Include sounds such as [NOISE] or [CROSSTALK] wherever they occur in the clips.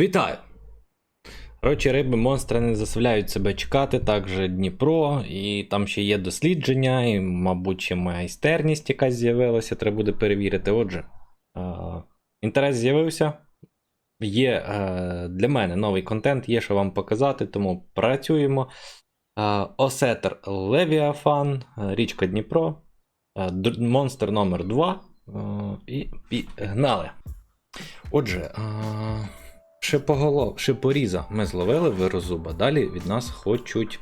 Вітаю! Коротше, риби монстри не заставляють себе чекати, також Дніпро, і там ще є дослідження, і, мабуть, ще майстерність якась з'явилася, треба буде перевірити. Отже, е- інтерес з'явився. Є е- для мене новий контент, є що вам показати, тому працюємо. Е- Осетер Левіафан, е, річка Дніпро, е- монстр номер 2 е- і пігнали. Отже, а, шипоголов, шипоріза ми зловили вирозуба. Далі від нас хочуть.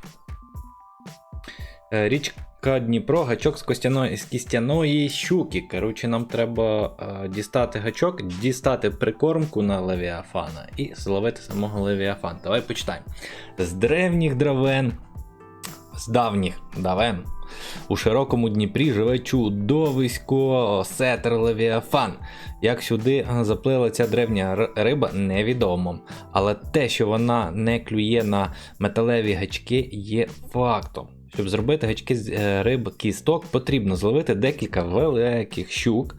Е, Річка Дніпро, гачок з костяної, з кістяної щуки. Коротше, нам треба е, дістати гачок, дістати прикормку на Левіафана і зловити самого Левіафана. Давай почитаємо. З древніх дравен, з давніх давен. У широкому Дніпрі живе чудовисько сетер Левіафан. Як сюди заплила ця древня риба, невідомо. Але те, що вона не клює на металеві гачки, є фактом. Щоб зробити гачки з е, риб кісток, потрібно зловити декілька великих щук.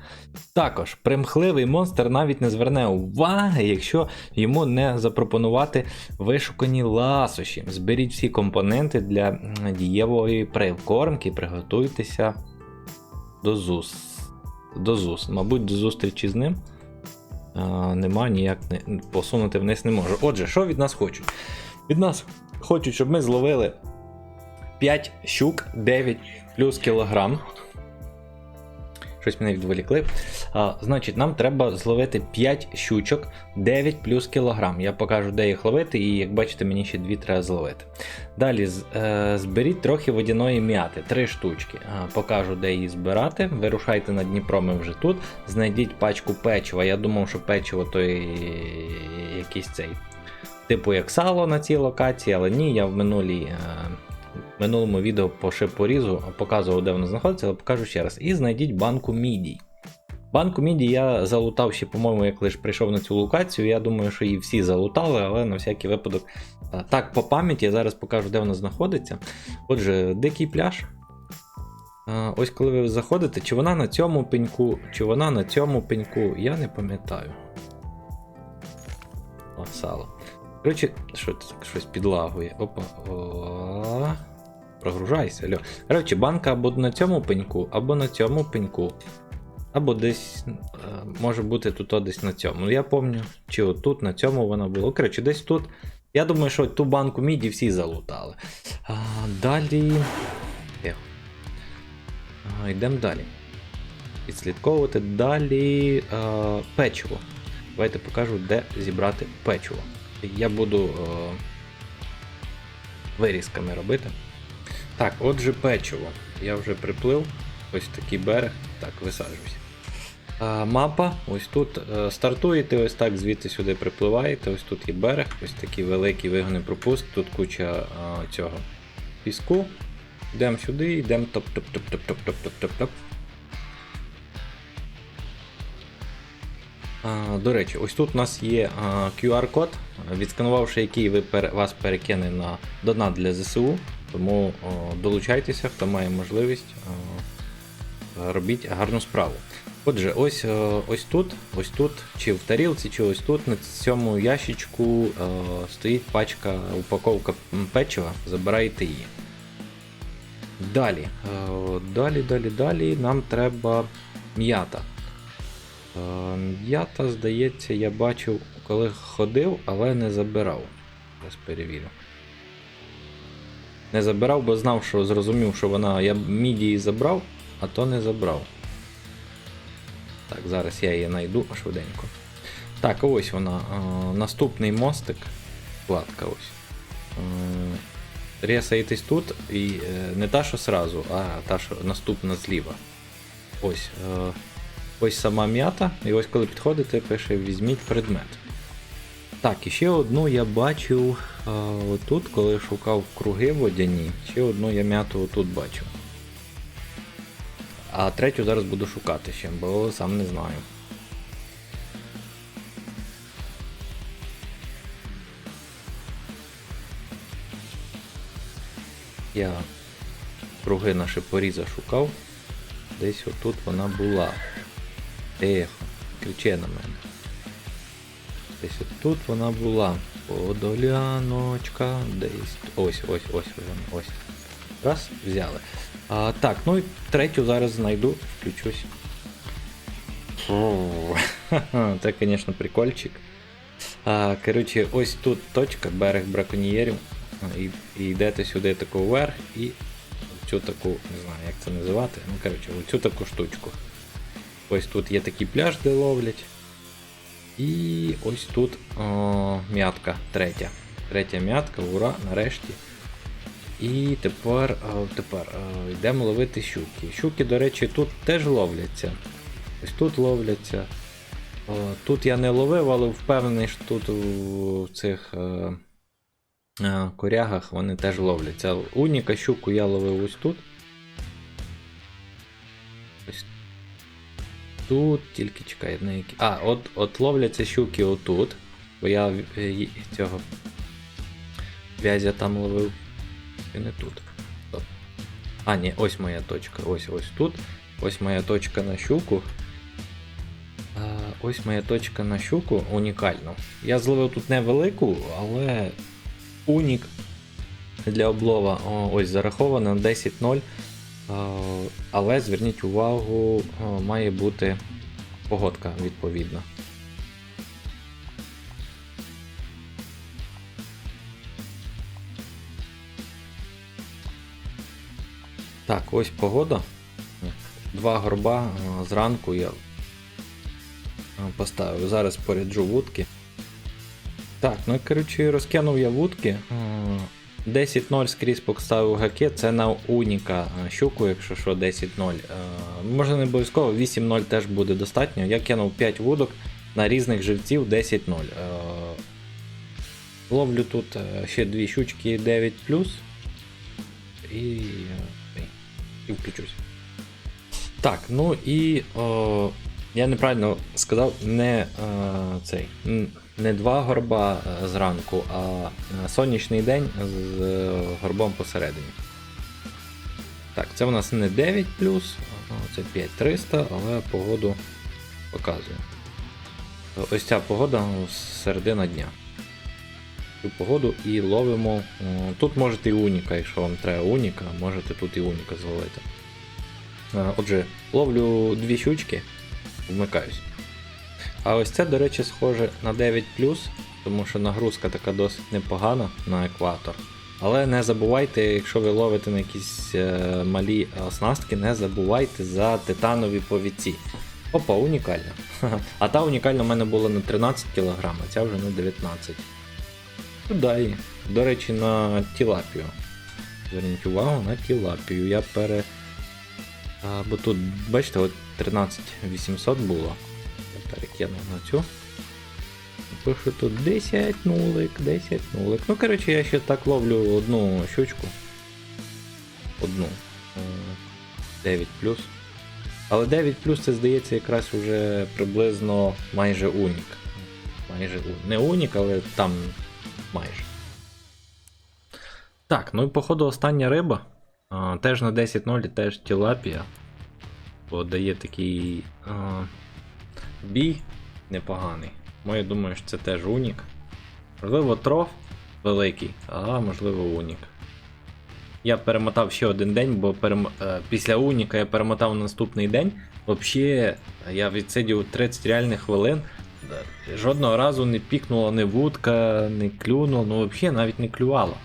Також примхливий монстр навіть не зверне уваги, якщо йому не запропонувати вишукані ласощі. Зберіть всі компоненти для дієвої прикормки, приготуйтеся до ЗУС. До ЗУС. Мабуть, до зустрічі з ним. А, нема ніяк не, посунути вниз не можу. Отже, що від нас хочуть? Від нас хочуть, щоб ми зловили 5 щук, 9 плюс кілограм. Щось мене відволікли. А, значить, нам треба зловити 5 щучок, 9 плюс кілограм. Я покажу, де їх ловити, і як бачите, мені ще 2 треба зловити. Далі е, зберіть трохи водяної м'яти, 3 штучки. А, покажу, де її збирати. Вирушайте на Дніпро, ми вже тут. Знайдіть пачку печива. Я думав, що печиво то якийсь цей. Типу як сало на цій локації, але ні, я в минулій. е, минулому відео по шипорізу показував, де воно знаходиться, але покажу ще раз. І знайдіть банку мідій. Банку міді я залутав ще, по-моєму, як лише прийшов на цю локацію. Я думаю, що її всі залутали, але на всякий випадок. Так, по пам'яті я зараз покажу, де вона знаходиться. Отже, дикий пляж. Ось коли ви заходите, чи вона на цьому пеньку, чи вона на цьому пеньку, я не пам'ятаю. О, сало. Коротше, що щось підлагує. Опа. О, прогружайся, алло. Коротше, банка або на цьому пеньку, або на цьому пеньку. Або десь е, може бути тут десь на цьому. Ну я пам'ятаю, чи отут на цьому вона була. Коротше, десь тут. Я думаю, що ту банку міді всі залутали. А, далі. А, йдемо далі. Відслідковувати далі а, печиво. Давайте покажу, де зібрати печиво. Я буду е, вирізками робити. Так, отже, печиво. Я вже приплив. Ось такий берег. Так, висаджуюся. А, мапа. Ось тут е, стартуєте, ось так звідти сюди припливаєте. Ось тут є берег, ось такий великий вигоний пропуск, тут куча а, цього піску. Йдемо сюди, йдемо топ-топ-топ-топ-топ-топ-топ-топ. До речі, ось тут у нас є QR-код, відсканувавши який ви вас перекине на донат для ЗСУ. Тому о, долучайтеся, хто має можливість, о, робіть гарну справу. Отже, ось, о, ось тут, ось тут, чи в тарілці, чи ось тут, на цьому ящичку стоїть пачка, упаковка печива, забирайте її. Далі, далі, далі, далі нам треба м'ята. Е, М'ята, здається, я бачив, коли ходив, але не забирав. Зараз перевірю. Не забирав, бо знав, що зрозумів, що вона. Я мідії забрав, а то не забрав. Так, зараз я її знайду швиденько. Так, ось вона. Е, Наступний мостик. Вкладка ось. Е, Рєсаєтесь тут і е, не та, що сразу, а та, що наступна зліва. Ось. Ось сама м'ята, і ось коли підходите, пише візьміть предмет. Так, і ще одну я бачив а, отут, коли шукав круги водяні. Ще одну я м'яту отут бачив. А третю зараз буду шукати ще, бо сам не знаю. Я круги на шипоріза шукав. Десь отут вона була. Тихо, кричи на мене. Десь тут вона була. Подоляночка. Десь. Ось, ось, ось вона, ось. Раз, взяли. А, так, ну і третю зараз знайду, включусь. [LAUGHS] Це, звісно, прикольчик. А, коротше, ось тут точка, берег браконьєрів. І, і йдете сюди таку вверх і цю таку, не знаю, як це називати. Ну, коротше, в цю таку штучку. Ось тут є такий пляж, де ловлять. І ось тут о, м'ятка третя. Третя м'ятка, ура, нарешті. І тепер, о, тепер о, йдемо ловити щуки. Щуки, до речі, тут теж ловляться. Ось тут ловляться. О, тут я не ловив, але впевнений, що тут у цих е, е, корягах вони теж ловляться. Уніка щуку я ловив ось тут. Ось тут, тільки чекай, на які. А, от, от ловляться щуки отут. Бо я е, цього в'язя там ловив. І не тут. А, ні, ось моя точка. Ось ось тут. Ось моя точка на щуку. А, ось моя точка на щуку унікальну. Я зловив тут невелику, але унік для облова о, ось зараховано 10-0. А, Але зверніть увагу, має бути погодка відповідна. Так, ось погода. Два горба зранку я поставив. Зараз поряджу вудки. Так, ну коротше, розкинув я вудки. А, 10-0 скрізь поставив гаки, це на уніка щуку, якщо що, 10-0. Е, Може не обов'язково, 8-0 теж буде достатньо. Я кинув 5 вудок на різних живців 10-0. Е, Ловлю тут е, ще дві щучки 9 і, е, і включусь. Так, ну і о, я неправильно сказав, не е, цей. Не два горба е, зранку, а е, сонячний день з е, горбом посередині. Так, це у нас не 9 це 5300, але погоду показує. Ось ця погода середина дня. Цю погоду і ловимо. Тут можете і уніка, якщо вам треба уніка, можете тут і уніка зловити. Отже, ловлю дві щучки, вмикаюсь. А ось це, до речі, схоже на 9, тому що нагрузка така досить непогана на екватор. Але не забувайте, якщо ви ловите на якісь е, малі оснастки, не забувайте за титанові повідці. Опа, унікальна. [LAUGHS] А та унікальна в мене була на 13 кг, а ця вже на 19 Туди. її. До речі, на тілапію. Зверніть увагу на тілапію. Я пере. А, бо тут, бачите, от 13800 було. Я перекинув на цю. Пишу тут 10 нулик, 10 нулик. Ну, коротше, я ще так ловлю одну щучку. Одну. Е, 9 Але 9 це здається якраз уже приблизно майже унік. Майже не унік, але там майже. Так, ну і походу остання риба. А, теж на 10-0, теж тілапія. Бо дає такий а, бій непоганий. Тому я думаю, що це теж унік. Можливо, троф великий, а можливо унік. Я перемотав ще один день, бо перем... е, після уніка я перемотав на наступний день. Взагалі, я відсидів 30 реальних хвилин. Жодного разу не пікнула ні вудка, не клюнула, ну взагалі навіть не клювало.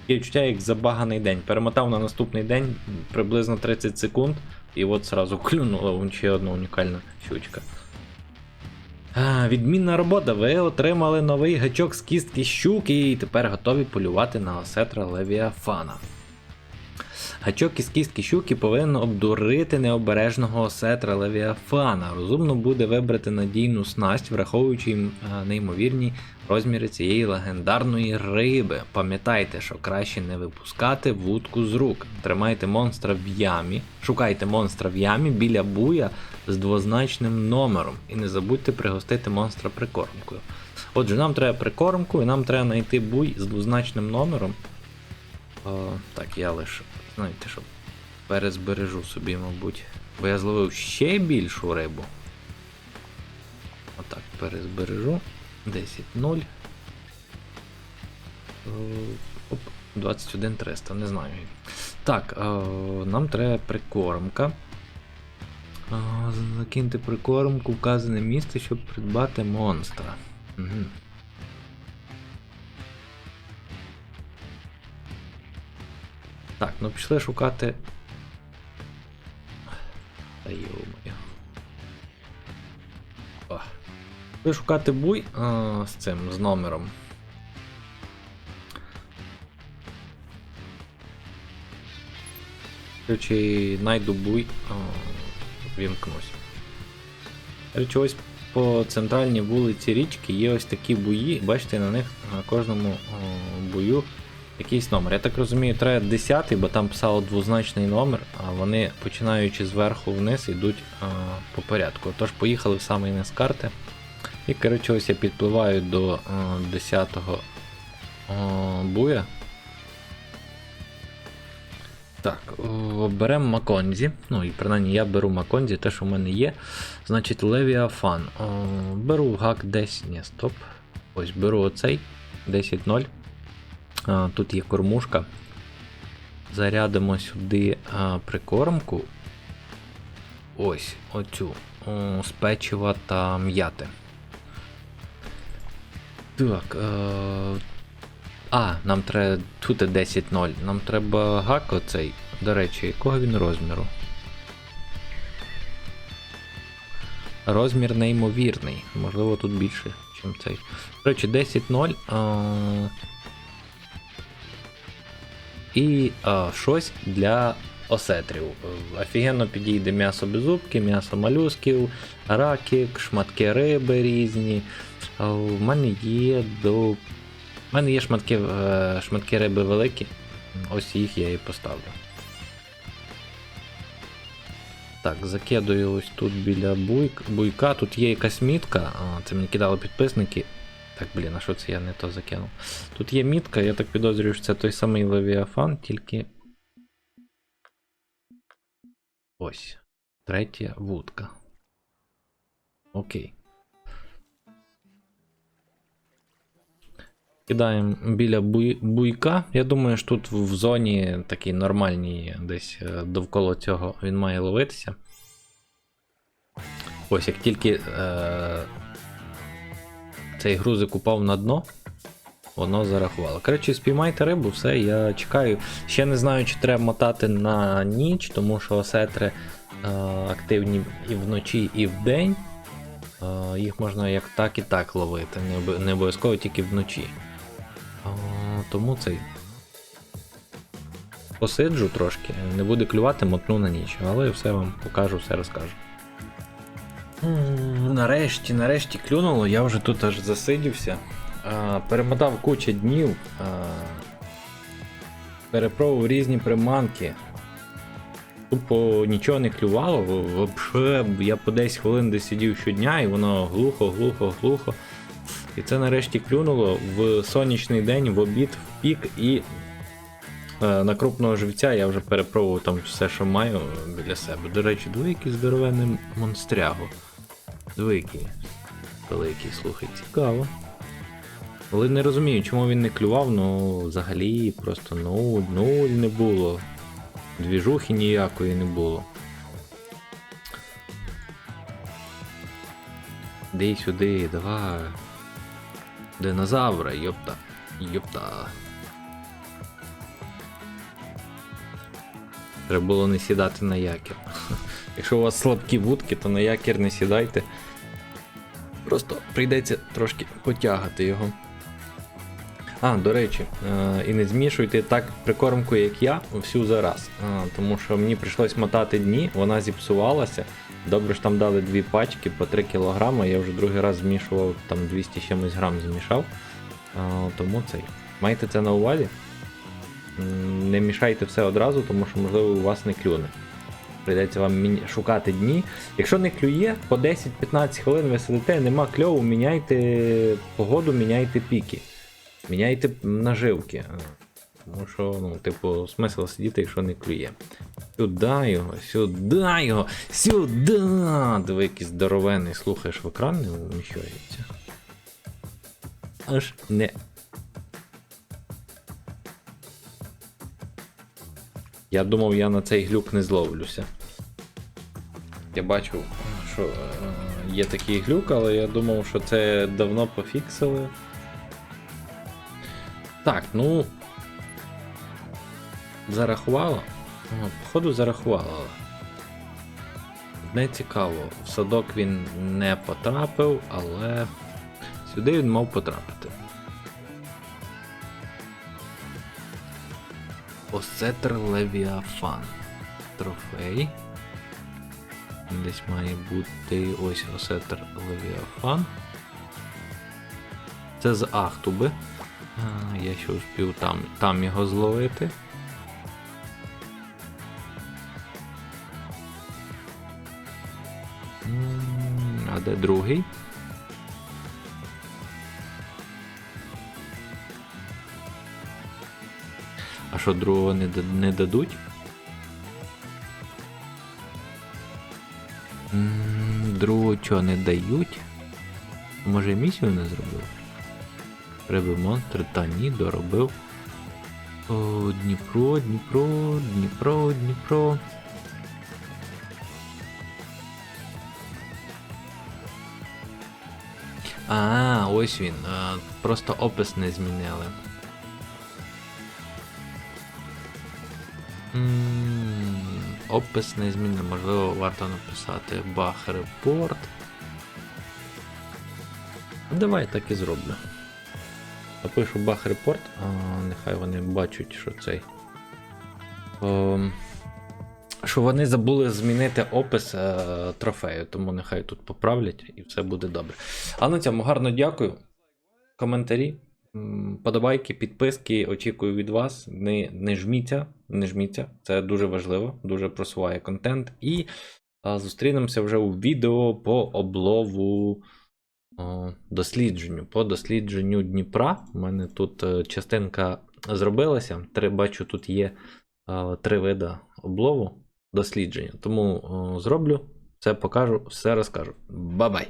Таке відчуття, як забаганий день. Перемотав на наступний день приблизно 30 секунд, і от сразу клюнула ще одна унікальна щучка. А, відмінна робота. Ви отримали новий гачок з кістки щуки і тепер готові полювати на осетра Левіафана. Гачок із кістки щуки повинен обдурити необережного осетра Левіафана. Розумно буде вибрати надійну снасть, враховуючи е, неймовірні розміри цієї легендарної риби. Пам'ятайте, що краще не випускати вудку з рук. Тримайте монстра в ямі, шукайте монстра в ямі біля буя з двозначним номером. І не забудьте пригостити монстра прикормкою. Отже, нам треба прикормку і нам треба знайти буй з двозначним номером. О, так, я лише, знаєте, що перезбережу собі, мабуть. Бо я зловив ще більшу рибу. Отак, перезбережу. 10.0. Е, Оп, 21 300, не знаю. Так, е, нам треба прикормка. Е, Закиньте прикормку, вказане місце, щоб придбати монстра. Угу. Так, ну пішли шукати. Та йо-моє. Пішли шукати буй а, з цим, з номером. Короче, найду буй, вімкнусь. Короче, ось по центральній вулиці річки є ось такі буї, бачите, на них на кожному о, бую якийсь номер. Я так розумію, треба 10, бо там писало двозначний номер, а вони починаючи зверху вниз йдуть а, по порядку. Тож поїхали в самий низ карти. І коротше, ось я підпливаю до 10-го буя. Так, беремо Маконзі. Ну і принаймні я беру Маконзі, те, що в мене є. Значить, Левіафан. Беру гак 10. Ні, стоп. Ось беру оцей 10.0. Тут є кормушка. Зарядимо сюди прикормку. Ось, оцю. З печива та м'яти. Так. Е... А, нам треба. Тут 10.0. Нам треба гак оцей. До речі, якого він розміру? Розмір неймовірний. Можливо, тут більше, ніж цей. До речі, 10.0. Е... І а, щось для осетрів. Офігенно підійде м'ясо беззубки, м'ясо малюсків, ракік, шматки риби різні. У мене є до. У мене є шматки, е, шматки риби великі. Ось їх я і поставлю. Так, закидую ось тут біля буйка. Тут є якась мітка. Це мені кидали підписники. Так, блін, а що це я не то закинув? Тут є мітка, я так підозрюю, що це той самий Левіафан, тільки. Ось. Третя вудка. Окей. Кидаємо біля буй... буйка. Я думаю, що тут в зоні такій нормальній, десь е, довкола цього він має ловитися. Ось, як тільки. Е цей грузик упав на дно, воно зарахувало. Коротше, спіймайте рибу, все, я чекаю. Ще не знаю, чи треба мотати на ніч, тому що осетри е, активні і вночі, і вдень. Е, їх можна як так і так ловити, не, не обов'язково тільки вночі. Е, тому цей. Посиджу трошки, не буде клювати, мотну на ніч, але все вам покажу, все розкажу. Нарешті, нарешті клюнуло, я вже тут аж засидівся. А, перемотав кучу днів. А, перепробував різні приманки. Тупо нічого не клювало, вообще я по 10 хвилин десь сидів щодня і воно глухо, глухо, глухо. І це нарешті клюнуло в сонячний день, в обід, в пік і е, на крупного живця я вже перепробував там все, що маю біля себе. До речі, диви, який здоровенний монстряго. Великий. Великий, слухай, цікаво. Але не розумію, чому він не клював, ну взагалі просто нуль, нуль не було. Двіжухи ніякої не було. Де сюди, давай. Динозавра, йопта. Йопта. Треба було не сідати на якір. [LAUGHS] Якщо у вас слабкі вудки, то на якір не сідайте. Просто прийдеться трошки потягати його. А, до речі, е, і не змішуйте так прикормку, як я, всю зараз. Е, тому що мені прийшлось мотати дні, вона зіпсувалася. Добре ж там дали дві пачки по 3 кг, я вже другий раз змішував, там 200 чимось грам змішав. Е, тому цей. Майте це на увазі. Не мішайте все одразу, тому що, можливо, у вас не клюне. Прийдеться вам шукати дні. Якщо не клює, по 10-15 хвилин ви сидите, нема кльову, міняйте погоду, міняйте піки. Міняйте наживки. Тому що, ну, типу, смисл сидіти, якщо не клює. Сюди його, сюди його, сюди. Диви, який здоровенний, слухаєш, в екран не вміщається. аж не. Я думав, я на цей глюк не зловлюся. Я бачу, що е, є такий глюк, але я думав, що це давно пофіксили. Так, ну. Зарахувала? О, походу зарахувала. Не цікаво. В садок він не потрапив, але сюди він мав потрапити. Осетр Левіафан. Трофей. Десь має бути ось Осетр Левіафан. Це з Ахтуби. Я ще успів там, там його зловити. А де другий? Що другого не, не дадуть? Другого чого не дають? Може місію не зробив? Риби монстр, та ні, доробив. О, Дніпро, Дніпро, Дніпро, Дніпро. А, ось він. Просто опис не змінили. Опис не змінили, можливо, варто написати баг репорт. Давай так і зроблю. Напишу баг репорт, нехай вони бачать, що цей. Ем, що вони забули змінити опис е, трофею, тому нехай тут поправлять і все буде добре. А на цьому гарно дякую. Коментарі, подобайки, підписки. Очікую від вас. Не, не жміться, не жміться. Це дуже важливо, дуже просуває контент. І а, зустрінемося вже у відео по облову о, дослідженню. По дослідженню Дніпра. У мене тут е, частинка зробилася. Три, бачу, тут є е, три вида облову дослідження. Тому о, зроблю, все покажу, все розкажу. Бабай!